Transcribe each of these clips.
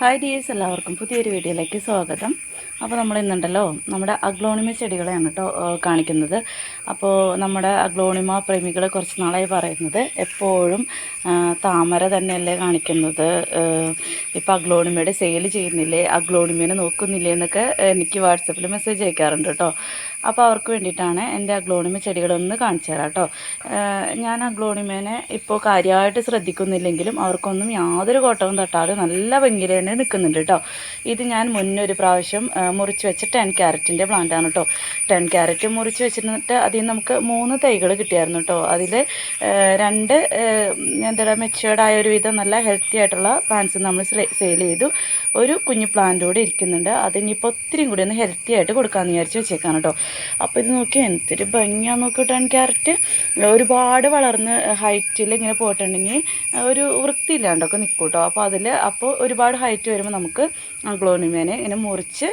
Hi dears എല്ലാവർക്കും പുതിയൊരു വീഡിയോയിലേക്ക് സ്വാഗതം. അപ്പോൾ നമ്മൾ ഇന്നുണ്ടല്ലോ നമ്മുടെ അഗ്ലോണിമ ചെടികളെയാണ് കേട്ടോ കാണിക്കുന്നത്. അപ്പോൾ നമ്മുടെ അഗ്ലോണിമ പ്രേമികൾ കുറച്ച് നാളായി പറയുന്നത് എപ്പോഴും താമര തന്നെയല്ലേ കാണിക്കുന്നത്. ഇപ്പോൾ അഗ്ലോണിമയുടെ സെയിൽ ചെയ്യുന്നില്ലേ അഗ്ലോണിമേനെ നോക്കുന്നില്ലേ എന്നൊക്കെ എനിക്ക് വാട്സപ്പിൽ മെസ്സേജ് അയക്കാറുണ്ട് കേട്ടോ. അപ്പോൾ അവർക്ക് വേണ്ടിയിട്ടാണ് എന്റെ അഗ്ലോണിമ ചെടികളൊന്ന് കാണിച്ചു തരാം കേട്ടോ. ഞാൻ അഗ്ലോണിമേനെ ഇപ്പോൾ കാര്യമായിട്ട് ശ്രദ്ധിക്കുന്നില്ലെങ്കിലും അവർക്കൊന്നും യാതൊരു കോട്ടവും തട്ടാതെ നല്ല ഭംഗിയിൽ തന്നെ നിൽക്കുന്നുണ്ട് കേട്ടോ. ഇത് ഞാൻ മുന്നേ ഒരു പ്രാവശ്യം മുറിച്ച് വെച്ച ടെൻ ക്യാരറ്റിന്റെ പ്ലാന്റ് ആണ് കേട്ടോ. ടെൻ ക്യാരറ്റ് മുറിച്ച് വെച്ചിട്ട് അതിൽ നമുക്ക് മൂന്ന് തൈകൾ കിട്ടിയായിരുന്നു കേട്ടോ. അതിൽ രണ്ട് എന്താ മെച്ചുവേർഡ് ആയ ഒരു വിധം നല്ല ഹെൽത്തി ആയിട്ടുള്ള പ്ലാന്റ്സ് നമ്മൾ സെയിൽ ചെയ്തു. ഒരു കുഞ്ഞു പ്ലാന്റ് കൂടി ഇരിക്കുന്നുണ്ട്. അത് ഇനിയിപ്പോൾ ഒത്തിരി കൂടി ഒന്ന് ഹെൽത്തി ആയിട്ട് കൊടുക്കാമെന്ന് വിചാരിച്ച് വെച്ചേക്കാണ് കേട്ടോ. അപ്പോൾ ഇത് നോക്കി എന്തൊരു ഭംഗിയാന്ന് നോക്കി ടെൻ ക്യാരറ്റ് ഒരുപാട് വളർന്ന് ഹൈറ്റിൽ ഇങ്ങനെ പോയിട്ടുണ്ടെങ്കിൽ ഒരു വൃത്തിയില്ലാണ്ടൊക്കെ നിൽക്കും കേട്ടോ അപ്പോൾ അതിൽ അപ്പോൾ ഒരുപാട് ഹൈറ്റ് വരുമ്പോൾ നമുക്ക് ഗ്ലോണിമേനെ ഇങ്ങനെ മുറിച്ച്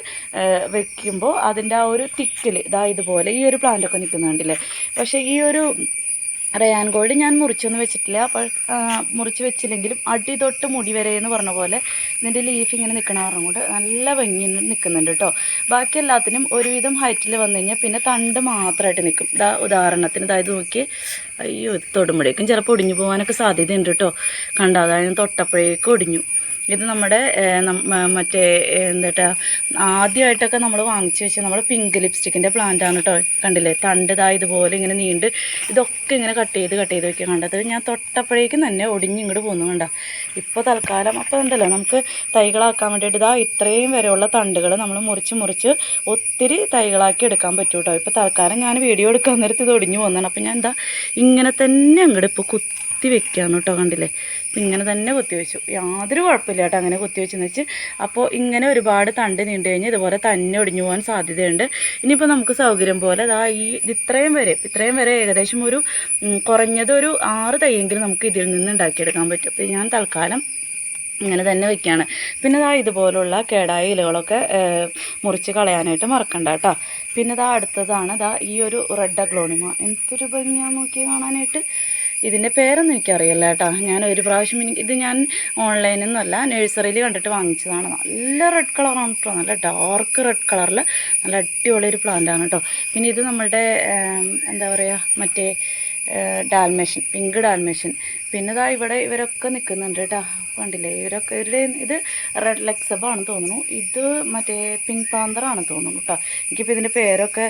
വെക്കുമ്പോൾ അതിന്റെ ആ ഒരു തിക്കിൽ ഇതാ ഇതുപോലെ ഈ ഒരു പ്ലാന്റൊക്കെ നിൽക്കുന്നുണ്ടല്ലേ പക്ഷേ ഈ ഒരു റയാൻ ഗോൾഡ് ഞാൻ മുറിച്ചൊന്നും വെച്ചിട്ടില്ല. അപ്പോൾ മുറിച്ച് വെച്ചില്ലെങ്കിലും അടി തൊട്ട് മുടി വരെ എന്ന് പറഞ്ഞ പോലെ ഇതിന്റെ ലീഫ് ഇങ്ങനെ നിൽക്കണ കാരണം കൊണ്ട് നല്ല ഭംഗി നിൽക്കുന്നുണ്ട് കേട്ടോ ബാക്കി എല്ലാത്തിനും ഒരുവിധം ഹൈറ്റിൽ വന്നു കഴിഞ്ഞാൽ പിന്നെ തണ്ട് മാത്രമായിട്ട് നിൽക്കും ഇതാ ഉദാഹരണത്തിന് ഇതായത് നോക്കി അയ്യോ തൊടുമ്പോഴേക്കും ചിലപ്പോൾ ഒടിഞ്ഞു പോകാനൊക്കെ സാധ്യതയുണ്ട് കേട്ടോ കണ്ട? അതായത് തൊട്ടപ്പോഴേക്കും ഒടിഞ്ഞു. ഇത് നമ്മുടെ മറ്റേ എന്താ ആദ്യമായിട്ടൊക്കെ നമ്മൾ വാങ്ങിച്ചു വെച്ച നമ്മുടെ പിങ്ക് ലിപ്സ്റ്റിക്കിന്റെ പ്ലാന്റ് ആണ് കേട്ടോ കണ്ടില്ലേ? തണ്ട് ഇതാ ഇതുപോലെ ഇങ്ങനെ നീണ്ട്. ഇതൊക്കെ ഇങ്ങനെ കട്ട് ചെയ്ത് കട്ട് ചെയ്ത് വെക്കാൻ കണ്ടത് ഞാൻ തൊട്ടപ്പോഴേക്കും തന്നെ ഒടിഞ്ഞ് ഇങ്ങോട്ട് പോകുന്നു കണ്ട? ഇപ്പോൾ തൽക്കാലം അപ്പോൾ ഉണ്ടല്ലോ. നമുക്ക് തൈകളാക്കാൻ വേണ്ടിയിട്ട് ഇതാ ഇത്രയും വരെയുള്ള തണ്ടുകൾ നമ്മൾ മുറിച്ച് മുറിച്ച് ഒത്തിരി തൈകളാക്കി എടുക്കാൻ പറ്റും കേട്ടോ ഇപ്പോൾ തൽക്കാലം ഞാൻ വീഡിയോ എടുക്കാൻ നേരത്ത് ഇത് ഒടിഞ്ഞു പോകുന്നതാണ് അപ്പോൾ ഞാൻ എന്താ ഇങ്ങനെ തന്നെ അങ്ങോട്ട് ഇപ്പോൾ കുത്തി വെക്കുകയാണ് കേട്ടോ കണ്ടില്ലേ? ഇങ്ങനെ തന്നെ കൊത്തി വെച്ചു. യാതൊരു കുഴപ്പമില്ല കേട്ടോ അങ്ങനെ കൊത്തി വെച്ചെന്ന് വെച്ച്. അപ്പോൾ ഇങ്ങനെ ഒരുപാട് തണ്ട് നീണ്ടു കഴിഞ്ഞാൽ ഇതുപോലെ തന്നെ ഒടിഞ്ഞു പോകാൻ സാധ്യതയുണ്ട്. ഇനിയിപ്പോൾ നമുക്ക് സൗകര്യം പോലെ അതാ ഈ ഇത് ഇത്രയും വരെ ഇത്രയും വരെ ഏകദേശം ഒരു കുറഞ്ഞത് ഒരു ആറ് തൈയെങ്കിലും നമുക്ക് ഇതിൽ നിന്ന് ഉണ്ടാക്കിയെടുക്കാൻ പറ്റും. അപ്പോൾ ഞാൻ തൽക്കാലം ഇങ്ങനെ തന്നെ വെക്കുകയാണ് പിന്നെ ദാ ഇതുപോലുള്ള കേടായ ഇലകളൊക്കെ മുറിച്ച് കളയാനായിട്ട് മറക്കണ്ട കേട്ടോ. പിന്നെ ദാ അടുത്തതാണ് ദാ ഈ ഒരു റെഡ് അഗ്ലോണിമ. എന്തൊരു ഭംഗിയാണ് നോക്കി കാണാനായിട്ട്. ഇതിന്റെ പേരൊന്നും എനിക്കറിയില്ല കേട്ടോ. ഞാൻ ഒരു പ്രാവശ്യം എനിക്ക് ഇത് ഞാൻ ഓൺലൈനിൽ നിന്നല്ല നഴ്സറിയിൽ കണ്ടിട്ട് വാങ്ങിച്ചതാണ്. നല്ല റെഡ് കളറാണ് കേട്ടോ നല്ല ഡാർക്ക് റെഡ് കളറിൽ നല്ല അടിപൊളി ഒരു പ്ലാന്റ് ആണ് കേട്ടോ പിന്നെ ഇത് നമ്മുടെ ഏം, എന്താ പറയുക മറ്റേ ഡാൽമേഷൻ പിങ്ക് ഡാൽമേഷൻ പിന്നെ ഇതാ ഇവിടെ ഇവരൊക്കെ നിൽക്കുന്നുണ്ട് കേട്ടോ കണ്ടില്ലേ? ഇവരൊക്കെ ഇവരുടെ ഇത് റെഡ് ലെക്സബ് ആണ് തോന്നുന്നു. ഇത് മറ്റേ പിങ്ക് പാന്തറാണ് തോന്നുന്നു കേട്ടോ എനിക്കിപ്പോൾ ഇതിന്റെ പേരൊക്കെ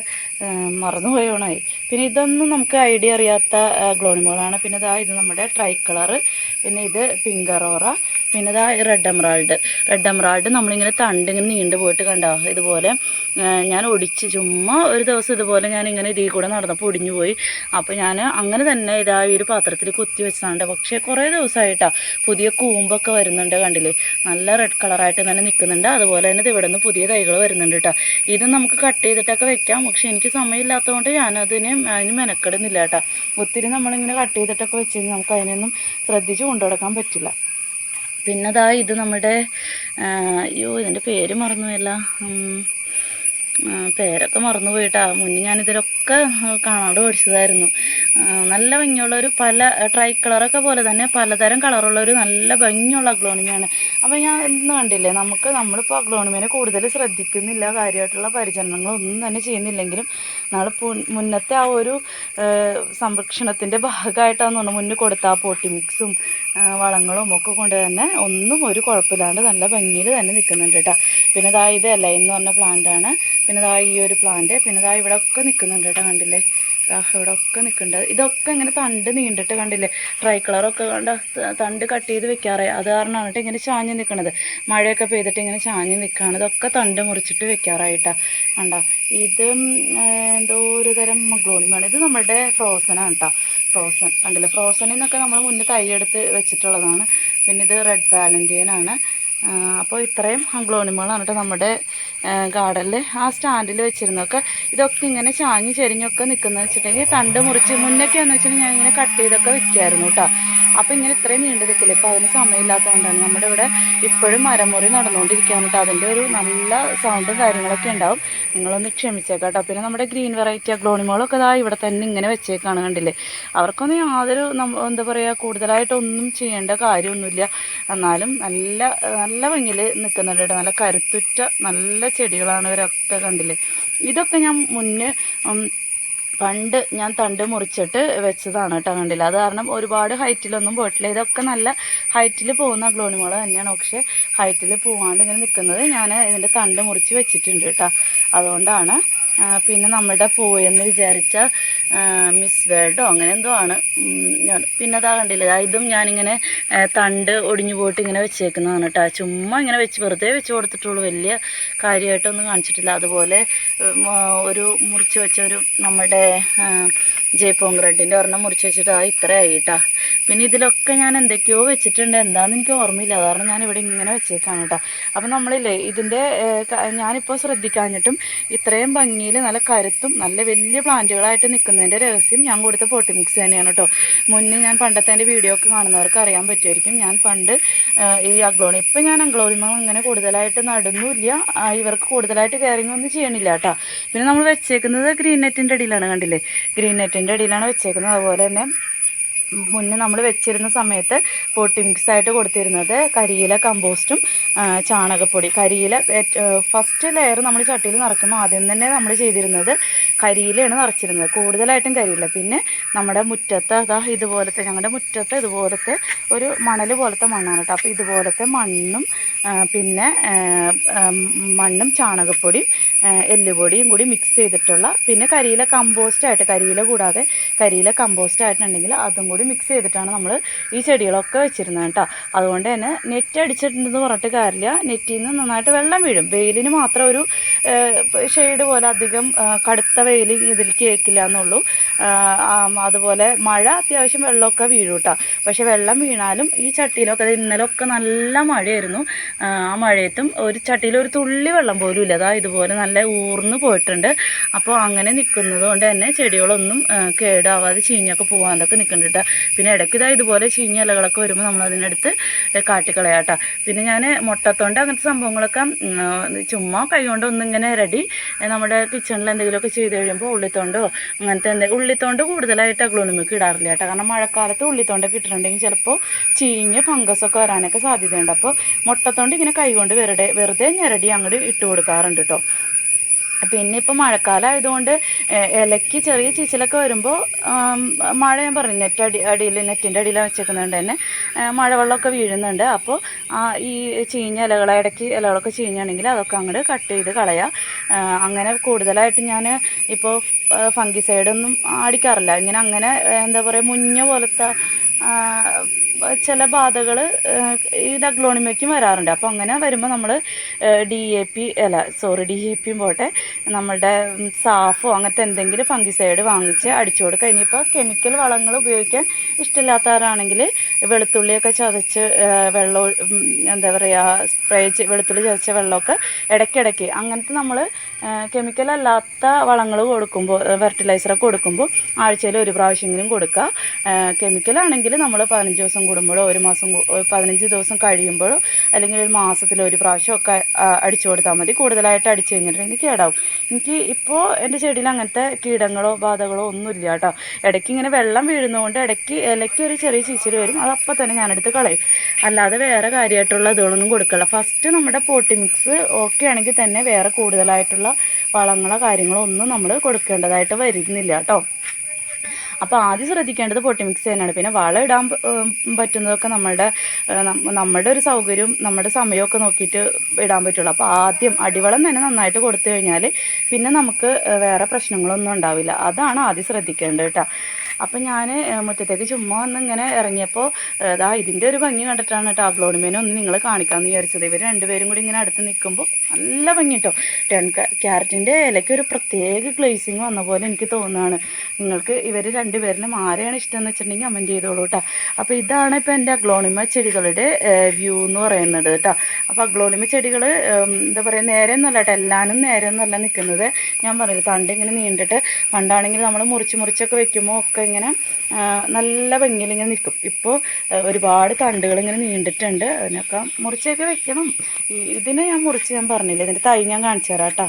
മറന്നു പോയോണായി പിന്നെ ഇതൊന്നും നമുക്ക് ഐഡിയ അറിയാത്ത ഗ്ലോണിമോളാണ് പിന്നെ ഇതാ ഇത് നമ്മുടെ ട്രൈ കളറ് പിന്നെ ഇത് പിങ്ക് അറോറ പിന്നെ ഇതാ റെഡ് എംറാൾഡ് റെഡ് എംറാൾഡ് നമ്മളിങ്ങനെ തണ്ട് ഇങ്ങനെ നീണ്ടു പോയിട്ട് കണ്ടോ? ഇതുപോലെ ഞാൻ ഒടിച്ച് ചുമ്മാ ഒരു ദിവസം ഇതുപോലെ ഞാൻ ഇങ്ങനെ ഇതിൽ കൂടെ നടന്നപ്പോൾ ഒടിഞ്ഞു പോയി. അപ്പോൾ ഞാൻ അങ്ങനെ തന്നെ ഇതാ ഈ ഒരു പാത്രത്തിൽ കുത്തി വെച്ചതാണ് പക്ഷേ കുറേ ദിവസമായിട്ടാ പുതിയ കൂമ്പൊക്കെ വരുന്നുണ്ട് കണ്ടില്ലേ? നല്ല റെഡ് കളറായിട്ട് തന്നെ നിൽക്കുന്നുണ്ട് അതുപോലെ തന്നെ ഇവിടെ നിന്ന് പുതിയ തൈകൾ വരുന്നുണ്ട് കേട്ടോ. ഇത് നമുക്ക് കട്ട് ചെയ്തിട്ടൊക്കെ വെക്കാം. പക്ഷേ എനിക്ക് സമയമില്ലാത്തതുകൊണ്ട് ഞാനതിന് അതിന് മെനക്കെടുന്നില്ല കേട്ടോ. ഒത്തിരി നമ്മളിങ്ങനെ കട്ട് ചെയ്തിട്ടൊക്കെ വെച്ച് കഴിഞ്ഞാൽ നമുക്ക് അതിനൊന്നും ശ്രദ്ധിച്ച് കൊണ്ടുനടക്കാൻ പറ്റില്ല. പിന്നെ ഇത് നമ്മുടെ അയ്യോ ഇതിന്റെ പേര് മറന്നുപോയല്ല. ഉം, പേരൊക്കെ മറന്നു പോയിട്ടാ മുന്നേ ഞാനിതിലൊക്കെ കാണാണ്ട് പഠിച്ചതായിരുന്നു. നല്ല ഭംഗിയുള്ള ഒരു പല ട്രൈ കളറൊക്കെ പോലെ തന്നെ പലതരം കളറുള്ള ഒരു നല്ല ഭംഗിയുള്ള അഗ്ലോണിമയാണ്. അപ്പോൾ ഞാൻ ഇന്ന് കണ്ടില്ലേ നമുക്ക് നമ്മളിപ്പോൾ അഗ്ലോണിമേനെ കൂടുതൽ ശ്രദ്ധിക്കുന്നില്ല കാര്യമായിട്ടുള്ള പരിചരണങ്ങളൊന്നും തന്നെ ചെയ്യുന്നില്ലെങ്കിലും നാളെ മുന്നത്തെ ആ ഒരു സംരക്ഷണത്തിന്റെ ഭാഗമായിട്ടാണ് തോന്നുന്നു മുന്നേ കൊടുത്ത ആ പോട്ടി മിക്സും വളങ്ങളും ഒക്കെ കൊണ്ട് തന്നെ ഒന്നും ഒരു കുഴപ്പമില്ലാണ്ട് നല്ല ഭംഗിയിൽ തന്നെ നിൽക്കുന്നുണ്ട് കേട്ടോ പിന്നെ ഇതാ ഇത് എല എന്ന് പറഞ്ഞ പ്ലാന്റ് ആണ്. പിന്നെ ഇതാ ഈ ഒരു പ്ലാന്റ് പിന്നെ ഇതാ ഇവിടെ ഒക്കെ നിൽക്കുന്നുണ്ട് കേട്ടോ കണ്ടില്ലേ? ഇവിടെ ഒക്കെ നിൽക്കുന്നുണ്ട് ഇതൊക്കെ ഇങ്ങനെ തണ്ട് നീണ്ടിട്ട് കണ്ടില്ലേ? ട്രൈ കളറൊക്കെ കണ്ട തണ്ട് കട്ട് ചെയ്ത് വെക്കാറ്. അത് കാരണമാണ് ഇങ്ങനെ ചാഞ്ഞ് നിൽക്കണത് മഴയൊക്കെ പെയ്തിട്ട് ഇങ്ങനെ ചാഞ്ഞ് നിൽക്കുകയാണ് ഇതൊക്കെ തണ്ട് മുറിച്ചിട്ട് വെക്കാറായിട്ടാ. കണ്ട? ഇത് എന്തോ ഒരു തരം മഗ്ലോണിമാണ് ഇത് നമ്മുടെ ഫ്രോസനാണ് കേട്ടോ ഫ്രോസൺ കണ്ടില്ലേ? ഫ്രോസണിൽ നിന്നൊക്കെ നമ്മൾ മുന്നേ തൈ എടുത്ത് വെച്ചിട്ടുള്ളതാണ്. പിന്നെ ഇത് റെഡ് വാലന്റൈൻ ആണ് അപ്പോൾ ഇത്രയും ഗ്ലോണിമകളാണ് കേട്ടോ നമ്മുടെ ഗാർഡനിൽ ആ സ്റ്റാൻഡിൽ വെച്ചിരുന്നൊക്കെ ഇതൊക്കെ ഇങ്ങനെ ചാഞ്ഞ് ചെരിഞ്ഞൊക്കെ നിൽക്കുന്നത് വെച്ചിട്ടുണ്ടെങ്കിൽ തണ്ട് മുറിച്ച് മുന്നൊക്കെ എന്ന് വെച്ചിട്ടുണ്ടെങ്കിൽ ഞാൻ ഇങ്ങനെ കട്ട് ചെയ്തൊക്കെ വെക്കുമായിരുന്നു കേട്ടോ. അപ്പോൾ ഇങ്ങനെ ഇത്രയും നീണ്ടു നിൽക്കില്ല ഇപ്പോൾ അതിന് സമയമില്ലാത്തതുകൊണ്ടാണ് നമ്മുടെ ഇവിടെ ഇപ്പോഴും മരമുറി നടന്നുകൊണ്ടിരിക്കുകയാണ് കേട്ടോ. അതിന്റെ ഒരു നല്ല സൗണ്ടും കാര്യങ്ങളൊക്കെ ഉണ്ടാവും. നിങ്ങളൊന്ന് ക്ഷമിച്ചേക്കാം കേട്ടോ. പിന്നെ നമ്മുടെ ഗ്രീൻ വെറൈറ്റി അഗ്ലോണിമോളൊക്കെ ഇതാ ഇവിടെ തന്നെ ഇങ്ങനെ വെച്ചേക്കാണ് കണ്ടില്ലേ? അവർക്കൊന്നും യാതൊരു എന്താ പറയുക കൂടുതലായിട്ടൊന്നും ചെയ്യേണ്ട കാര്യമൊന്നുമില്ല. എന്നാലും നല്ല നല്ല ഭംഗിയിൽ നിൽക്കുന്നുണ്ട് കേട്ടോ. നല്ല കരുത്തുറ്റ നല്ല ചെടികളാണ് ഇവരൊക്കെ കണ്ടില്ലേ? ഇതൊക്കെ ഞാൻ മുന്നേ പണ്ട് ഞാൻ തണ്ട് മുറിച്ചിട്ട് വെച്ചതാണ് കേട്ടോ കണ്ടില്ല? അത് കാരണം ഒരുപാട് ഹൈറ്റിലൊന്നും പോയിട്ടില്ല. ഇതൊക്കെ നല്ല ഹൈറ്റിൽ പോകുന്ന ഗ്ലോണിമോൾ തന്നെയാണ്. പക്ഷേ ഹൈറ്റിൽ പോവാണ്ട് ഇങ്ങനെ നിൽക്കുന്നത് ഞാൻ ഇതിന്റെ തണ്ട് മുറിച്ച് വെച്ചിട്ടുണ്ട് കേട്ടോ. അതുകൊണ്ടാണ് പിന്നെ നമ്മുടെ പോയെന്ന് വിചാരിച്ച മിസ് വേർഡോ അങ്ങനെ എന്തോ ആണ്. പിന്നെ അതാ കണ്ടില്ല. ഇതും ഞാനിങ്ങനെ തണ്ട് ഒടിഞ്ഞു പോയിട്ട് ഇങ്ങനെ വെച്ചേക്കുന്നതാണ് കേട്ടോ. ചുമ്മാ ഇങ്ങനെ വെച്ച് വെറുതെ വെച്ച് കൊടുത്തിട്ടുള്ളൂ. വലിയ കാര്യമായിട്ടൊന്നും കാണിച്ചിട്ടില്ല. അതുപോലെ ഒരു മുറിച്ച് വെച്ച ഒരു നമ്മുടെ ജയ്പോങ് റെഡിന്റെ ഒരെണ്ണം മുറിച്ച് വെച്ചിട്ട് ആ ഇത്രയായി കേട്ടോ. പിന്നെ ഇതിലൊക്കെ ഞാൻ എന്തൊക്കെയോ വെച്ചിട്ടുണ്ട്. എന്താണെന്ന് എനിക്ക് ഓർമ്മയില്ല. കാരണം ഞാൻ ഇവിടെ ഇങ്ങനെ വെച്ചേക്കാണ് കേട്ടോ. അപ്പം നമ്മളില്ലേ ഇതിന്റെ ഞാനിപ്പോൾ ശ്രദ്ധിക്കാഞ്ഞിട്ടും ഇത്രയും ഭംഗിയിൽ നല്ല കരുത്തും നല്ല വലിയ പ്ലാന്റുകളായിട്ട് നിൽക്കുന്നതിന്റെ രഹസ്യം ഞാൻ കൊടുത്ത പോട്ടി മിക്സ് തന്നെയാണ് കേട്ടോ മുന്നേ ഞാൻ പണ്ടത്തെ എന്റെ വീഡിയോ ഒക്കെ കാണുന്നവർക്ക് അറിയാൻ പറ്റുമായിരിക്കും. ഞാൻ പണ്ട് ഈ അഗ്ലോണി ഇപ്പം ഞാൻ അഗ്ലോണിമ അങ്ങനെ കൂടുതലായിട്ട് നടുന്നില്ല ഇവർക്ക് കൂടുതലായിട്ട് കെയറിങ് ഒന്നും ചെയ്യണില്ല കേട്ടോ പിന്നെ നമ്മൾ വെച്ചേക്കുന്നത് ഗ്രീൻ നെറ്റിന്റെ അടിയിലാണ് കണ്ടില്ലേ? ഗ്രീൻ നെറ്റിന്റെ അടിയിലാണ് വെച്ചേക്കുന്നത്. അതുപോലെ തന്നെ മുന്നേ നമ്മൾ വെച്ചിരുന്ന സമയത്ത് പൊട്ടി മിക്സ് ആയിട്ട് കൊടുത്തിരുന്നത് കരിയില കമ്പോസ്റ്റും ചാണകപ്പൊടി. കരിയില ഫസ്റ്റ് ലെയർ നമ്മൾ ചട്ടിയിൽ നിറയ്ക്കുമ്പോൾ ആദ്യം തന്നെ നമ്മൾ ചെയ്തിരുന്നത് കരിയിലയാണ് നിറച്ചിരുന്നത്. കൂടുതലായിട്ടും കരിയില. പിന്നെ നമ്മുടെ മുറ്റത്ത് അതാ ഇതുപോലത്തെ ഞങ്ങളുടെ മുറ്റത്ത് ഇതുപോലത്തെ ഒരു മണൽ പോലത്തെ മണ്ണാണ് കേട്ടോ. അപ്പോൾ ഇതുപോലത്തെ മണ്ണും പിന്നെ മണ്ണും ചാണകപ്പൊടിയും എല്ലുപൊടിയും കൂടി മിക്സ് ചെയ്തിട്ടുള്ള പിന്നെ കരിയില കമ്പോസ്റ്റായിട്ട് കരിയില കൂടാതെ കരിയില കമ്പോസ്റ്റായിട്ടുണ്ടെങ്കിൽ അതും കൂടി മിക്സ് ചെയ്തിട്ടാണ് നമ്മൾ ഈ ചെടികളൊക്കെ വെച്ചിരുന്നത് കേട്ടോ. അതുകൊണ്ട് തന്നെ നെറ്റ് അടിച്ചിട്ടുണ്ടെന്ന് പറഞ്ഞിട്ട് കാര്യമില്ല. നെറ്റിൽ നിന്ന് നന്നായിട്ട് വെള്ളം വീഴും. വെയിലിന് മാത്രം ഒരു ഷെയ്ഡ് പോലെ അധികം കടുത്ത വെയിൽ ഇതിൽ കേൾക്കില്ല എന്നുള്ളൂ. അതുപോലെ മഴ അത്യാവശ്യം വെള്ളമൊക്കെ വീഴും കേട്ടോ. പക്ഷെ വെള്ളം വീണാലും ഈ ചട്ടിയിലൊക്കെ ഇന്നലൊക്കെ നല്ല മഴയായിരുന്നു. ആ മഴയത്തും ഒരു ചട്ടിയിൽ ഒരു തുള്ളി വെള്ളം പോലും ഇല്ല. അതാ ഇതുപോലെ നല്ല ഊർന്ന് പോയിട്ടുണ്ട്. അപ്പോൾ അങ്ങനെ നിൽക്കുന്നത് കൊണ്ട് തന്നെ ചെടികളൊന്നും കേടാവാതെ ചീഞ്ഞൊക്കെ പോകാതൊക്കെ നിൽക്കുന്നുണ്ട് പിന്നെ ഇടയ്ക്ക് ഇതാ ഇതുപോലെ ചീഞ്ഞ ഇലകളൊക്കെ വരുമ്പോൾ നമ്മൾ അതിനടുത്ത് കാട്ടിക്കളയാട്ടോ. പിന്നെ ഞാൻ മുട്ടത്തോണ്ട് അങ്ങനത്തെ സംഭവങ്ങളൊക്കെ ചുമ്മാ കൈകൊണ്ട് ഒന്നിങ്ങനെ റെഡി നമ്മുടെ കിച്ചണിൽ എന്തെങ്കിലുമൊക്കെ ചെയ്ത് കഴിയുമ്പോൾ ഉള്ളിത്തോണ്ടോ അങ്ങനത്തെ എന്തെങ്കിലും ഉള്ളിത്തോണ്ട് കൂടുതലായിട്ട് അഗ്ലോണിമിക്ക് ഇടാറില്ല കേട്ടോ. കാരണം മഴക്കാലത്ത് ഉള്ളിത്തോണ്ടൊക്കെ ഇട്ടിട്ടുണ്ടെങ്കിൽ ചിലപ്പോൾ ചീഞ്ഞ് ഫംഗസൊക്കെ വരാനൊക്കെ സാധ്യതയുണ്ട്. അപ്പോൾ മുട്ടത്തോണ്ട് ഇങ്ങനെ കൈകൊണ്ട് വെറുതെ വെറുതെ ഞെരടി അങ്ങോട്ട് ഇട്ട് കൊടുക്കാറുണ്ട് കേട്ടോ പിന്നെ ഇപ്പോൾ മഴക്കാലം ആയതുകൊണ്ട് ഇലയ്ക്ക് ചെറിയ ചീച്ചിലൊക്കെ വരുമ്പോൾ മഴ ഞാൻ പറഞ്ഞു നെറ്റ് അടി അടിയിൽ നെറ്റിന്റെ അടിയിൽ വെച്ചേക്കുന്നതുകൊണ്ട് തന്നെ മഴവെള്ളമൊക്കെ വീഴുന്നുണ്ട്. അപ്പോൾ ഈ ചീഞ്ഞ ഇലകൾ ഇടയ്ക്ക് ഇലകളൊക്കെ ചീഞ്ഞാണെങ്കിൽ അതൊക്കെ അങ്ങോട്ട് കട്ട് ചെയ്ത് കളയാം. അങ്ങനെ കൂടുതലായിട്ട് ഞാൻ ഇപ്പോൾ ഫംഗിസൈഡൊന്നും അടിക്കാറില്ല ഇങ്ങനെ അങ്ങനെ എന്താ പറയുക മുഞ്ഞ പോലത്തെ Eh. ചില ബാധകൾ ഈ ഡഗ്ലോണിമയ്ക്കും വരാറുണ്ട്. അപ്പോൾ അങ്ങനെ വരുമ്പോൾ നമ്മൾ ഡി എ പി അല്ല സോറി ഡി എ പിയും പോട്ടെ നമ്മളുടെ ഉം, സാഫോ അങ്ങനത്തെ എന്തെങ്കിലും ഫംഗിസൈഡ് വാങ്ങിച്ച് അടിച്ചു കൊടുക്കുക. ഇനിയിപ്പോൾ കെമിക്കൽ വളങ്ങൾ ഉപയോഗിക്കാൻ ഇഷ്ടമില്ലാത്തവരാണെങ്കിൽ വെളുത്തുള്ളിയൊക്കെ ചതച്ച് വെള്ളം എന്താ പറയുക സ്പ്രേ വെളുത്തുള്ളി ചതച്ച വെള്ളമൊക്കെ ഇടയ്ക്കിടയ്ക്ക് അങ്ങനത്തെ നമ്മൾ കെമിക്കൽ അല്ലാത്ത വളങ്ങൾ കൊടുക്കുമ്പോൾ ഫെർട്ടിലൈസറൊക്കെ കൊടുക്കുമ്പോൾ ആഴ്ചയിൽ ഒരു പ്രാവശ്യമെങ്കിലും കൊടുക്കുക. കെമിക്കലാണെങ്കിൽ നമ്മൾ പതിനഞ്ച് ദിവസം കൂടുമ്പോഴോ ഒരു മാസം പതിനഞ്ച് ദിവസം കഴിയുമ്പോഴോ അല്ലെങ്കിൽ ഒരു മാസത്തിൽ ഒരു പ്രാവശ്യം ഒക്കെ അടിച്ചു കൊടുത്താൽ മതി. കൂടുതലായിട്ട് അടിച്ചു കഴിഞ്ഞിട്ടുണ്ടെങ്കിൽ കേടാവും. എനിക്ക് ഇപ്പോൾ എന്റെ ചെടിയിൽ അങ്ങനത്തെ കീടങ്ങളോ ബാധകളോ ഒന്നുമില്ല കേട്ടോ. ഇടയ്ക്ക് ഇങ്ങനെ വെള്ളം വീഴുന്നതുകൊണ്ട് ഇടയ്ക്ക് ഇലയ്ക്ക് ഒരു ചെറിയ ചീച്ചിൽ വരും. അത് തന്നെ ഞാനെടുത്ത് കളയും. അല്ലാതെ വേറെ കാര്യമായിട്ടുള്ള ഇതുകളൊന്നും കൊടുക്കില്ല. ഫസ്റ്റ് നമ്മുടെ പോട്ടി മിക്സ് ഓക്കെ ആണെങ്കിൽ തന്നെ വേറെ കൂടുതലായിട്ടുള്ള വളങ്ങളോ കാര്യങ്ങളോ ഒന്നും നമ്മൾ കൊടുക്കേണ്ടതായിട്ട് വരുന്നില്ല കേട്ടോ. അപ്പോൾ ആദ്യം ശ്രദ്ധിക്കേണ്ടത് പൊട്ടി മിക്സ് ചെയ്യാനാണ് പിന്നെ വളം ഇടാൻ പറ്റുന്നതൊക്കെ നമ്മളുടെ നമ്മുടെ ഒരു സൗകര്യം നമ്മുടെ സമയമൊക്കെ നോക്കിയിട്ട് ഇടാൻ പറ്റുള്ളൂ. അപ്പോൾ ആദ്യം അടിവളം തന്നെ നന്നായിട്ട് കൊടുത്തു കഴിഞ്ഞാൽ പിന്നെ നമുക്ക് വേറെ പ്രശ്നങ്ങളൊന്നും ഉണ്ടാവില്ല. അതാണ് ആദ്യം ശ്രദ്ധിക്കേണ്ടത് കേട്ടോ. അപ്പം ഞാൻ മുറ്റത്തേക്ക് ചുമ്മാ വന്ന് ഇങ്ങനെ ഇറങ്ങിയപ്പോൾ അതാ ഇതിന്റെ ഒരു ഭംഗി കണ്ടിട്ടാണ് കേട്ടോ അഗ്ലോണിമേനെ ഒന്ന് നിങ്ങൾ കാണിക്കാമെന്ന് വിചാരിച്ചത്. ഇവർ രണ്ടുപേരും കൂടി ഇങ്ങനെ അടുത്ത് നിൽക്കുമ്പോൾ നല്ല ഭംഗി കേട്ടോ ടെൺ ക്യാരറ്റിന്റെ ഇലയ്ക്ക് ഒരു പ്രത്യേക ഗ്ലേസിങ് വന്ന പോലെ എനിക്ക് തോന്നുകയാണ് നിങ്ങൾക്ക് ഇവർ രണ്ടുപേരിലും ആരെയാണ് ഇഷ്ടം എന്ന് വെച്ചിട്ടുണ്ടെങ്കിൽ കമന്റ് ചെയ്തോളൂ കേട്ടോ അപ്പോൾ ഇതാണ് ഇപ്പോൾ എന്റെ അഗ്ലോണിമ ചെടികളുടെ വ്യൂ എന്ന് പറയുന്നത് കേട്ടോ അപ്പോൾ അഗ്ലോണിമ ചെടികൾ എന്താ പറയുക നേരെ ഒന്നുമല്ല കേട്ടോ എല്ലാനും നേരെ ഒന്നുമല്ല നിൽക്കുന്നത് ഞാൻ പറയുന്നത് തണ്ട് ഇങ്ങനെ നീണ്ടിട്ട് പണ്ടാണെങ്കിൽ നമ്മൾ മുറിച്ച് മുറിച്ചൊക്കെ വെക്കുമ്പോൾ ഒക്കെ ഇങ്ങനെ നല്ല ഭംഗിയിൽ ഇങ്ങനെ നിൽക്കും. ഇപ്പോൾ ഒരുപാട് തണ്ടുകൾ ഇങ്ങനെ നീണ്ടിട്ടുണ്ട്. അതിനൊക്കെ മുറിച്ചൊക്കെ വെക്കണം. ഇതിനെ ഞാൻ മുറിച്ച് ഞാൻ പറഞ്ഞില്ല? ഇതിന്റെ തൈ ഞാൻ കാണിച്ചു തരാം കേട്ടോ.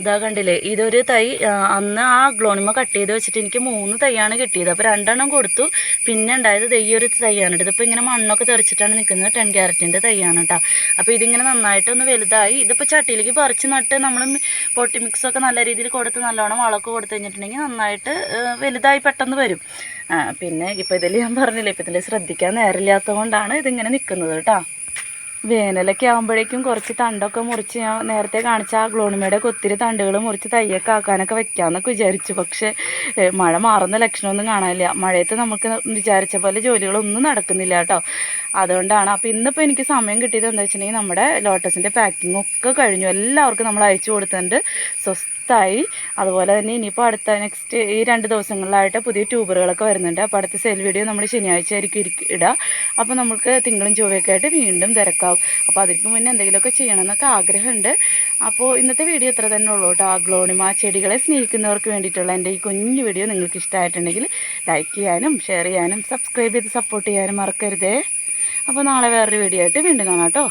ഇതാ കണ്ടില്ലേ? ഇതൊരു തൈ അന്ന് ആ ഗ്ലോണിമ കട്ട് ചെയ്ത് വെച്ചിട്ട് എനിക്ക് മൂന്ന് തൈയാണ് കിട്ടിയത്. അപ്പോൾ രണ്ടെണ്ണം കൊടുത്തു. പിന്നെ ഉണ്ടായത് ഈ ഒരു തൈയാണ് കേട്ടോ. ഇതിപ്പോൾ ഇങ്ങനെ മണ്ണൊക്കെ തെറിച്ചിട്ടാണ് നിൽക്കുന്നത് ടെൻ ക്യാരറ്റിന്റെ തൈയാണ് കേട്ടോ. അപ്പോൾ ഇതിങ്ങനെ നന്നായിട്ടൊന്ന് വലുതായി. ഇതിപ്പോൾ ചട്ടിയിലേക്ക് പറിച്ച് നട്ട് നമ്മൾ പൊട്ടി മിക്സൊക്കെ നല്ല രീതിയിൽ കൊടുത്ത് നല്ലോണം വളമൊക്കെ കൊടുത്തു കഴിഞ്ഞിട്ടുണ്ടെങ്കിൽ നന്നായിട്ട് വലുതായി പെട്ടെന്ന് വരും. പിന്നെ ഇപ്പോൾ ഇതിൽ ഞാൻ പറഞ്ഞില്ലേ ഇപ്പോൾ ഇതിൽ ശ്രദ്ധിക്കാൻ നേരമില്ലാത്തത് കൊണ്ടാണ് ഇതിങ്ങനെ നിൽക്കുന്നത് കേട്ടോ. വേനലൊക്കെ ആകുമ്പോഴേക്കും കുറച്ച് തണ്ടൊക്കെ മുറിച്ച് ഞാൻ നേരത്തെ കാണിച്ച ആ ഗ്ലോണിമയുടെ ഒത്തിരി തണ്ടുകൾ മുറിച്ച് തയ്യൊക്കെ ആക്കാനൊക്കെ വെക്കാമെന്നൊക്കെ വിചാരിച്ചു. പക്ഷേ മഴ മാറുന്ന ലക്ഷണമൊന്നും കാണാനില്ല. മഴയത്ത് നമുക്ക് വിചാരിച്ച പോലെ ജോലികളൊന്നും നടക്കുന്നില്ല കേട്ടോ. അതുകൊണ്ടാണ് അപ്പോൾ ഇന്നിപ്പോൾ എനിക്ക് സമയം കിട്ടിയത് എന്താ വെച്ചിട്ടുണ്ടെങ്കിൽ നമ്മുടെ ലോട്ടസിന്റെ പാക്കിംഗ് ഒക്കെ കഴിഞ്ഞു. എല്ലാവർക്കും നമ്മൾ അയച്ചു കൊടുത്തിട്ടുണ്ട്. സ്വസ്ഥായി അതുപോലെ തന്നെ ഇനിയിപ്പോൾ അടുത്ത നെക്സ്റ്റ് ഈ രണ്ട് ദിവസങ്ങളിലായിട്ട് പുതിയ ട്യൂബറുകളൊക്കെ വരുന്നുണ്ട്. അപ്പോൾ അടുത്ത സെൽ വീഡിയോ നമ്മൾ ശനിയാഴ്ച ആയിരിക്കും ഇരിക്ക- ഇടുക അപ്പോൾ നമുക്ക് തിങ്കളും ചൊവ്വയൊക്കെ ആയിട്ട് വീണ്ടും തിരക്കാവും. അപ്പോൾ അതിற்கு മുന്നേ എന്തെങ്കിലുമൊക്കെ ചെയ്യണമെന്നൊക്കെ ആഗ്രഹമുണ്ട്. അപ്പോൾ ഇന്നത്തെ വീഡിയോ ഇത്ര തന്നെ ഉള്ളൂ കേട്ടോ. അഗ്ലോണിമ ചെടികളെ സ്നേഹിക്കുന്നവർക്ക് വേണ്ടിയിട്ടുള്ള എന്റെ ഈ കുഞ്ഞു വീഡിയോ നിങ്ങൾക്ക് ഇഷ്ടമായിട്ടുണ്ടെങ്കിൽ ലൈക്ക് ചെയ്യാനും ഷെയർ ചെയ്യാനും സബ്സ്ക്രൈബ് ചെയ്ത് സപ്പോർട്ട് ചെയ്യാനും മറക്കരുതേ. അപ്പോൾ നാളെ വേറൊരു വീഡിയോ ആയിട്ട് വീണ്ടും കാണാം കേട്ടോ.